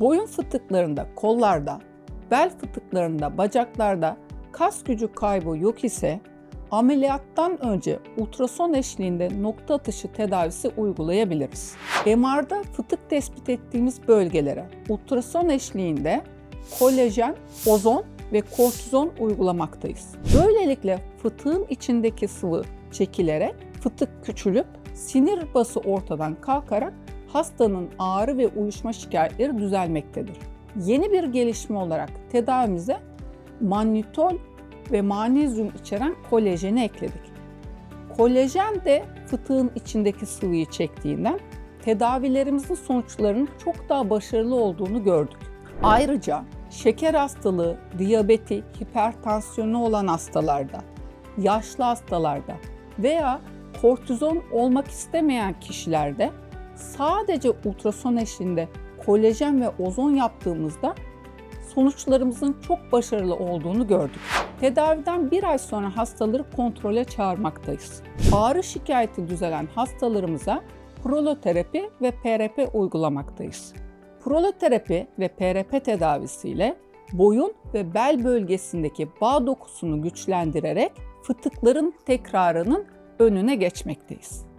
Boyun fıtıklarında, kollarda, bel fıtıklarında, bacaklarda kas gücü kaybı yok ise ameliyattan önce ultrason eşliğinde nokta atışı tedavisi uygulayabiliriz. MR'da fıtık tespit ettiğimiz bölgelere ultrason eşliğinde kolajen, ozon ve kortizon uygulamaktayız. Böylelikle fıtığın içindeki sıvı çekilerek fıtık küçülüp sinir bası ortadan kalkarak hastanın ağrı ve uyuşma şikayetleri düzelmektedir. Yeni bir gelişme olarak tedavimize mannitol ve magnezyum içeren kolajeni ekledik. Kolajen de fıtığın içindeki sıvıyı çektiğinden tedavilerimizin sonuçlarının çok daha başarılı olduğunu gördük. Ayrıca şeker hastalığı, diyabeti, hipertansiyonu olan hastalarda, yaşlı hastalarda veya kortizon olmak istemeyen kişilerde sadece ultrason eşliğinde kolajen ve ozon yaptığımızda sonuçlarımızın çok başarılı olduğunu gördük. Tedaviden bir ay sonra hastaları kontrole çağırmaktayız. Ağrı şikayeti düzelen hastalarımıza proloterapi ve PRP uygulamaktayız. Proloterapi ve PRP tedavisiyle boyun ve bel bölgesindeki bağ dokusunu güçlendirerek fıtıkların tekrarının önüne geçmekteyiz.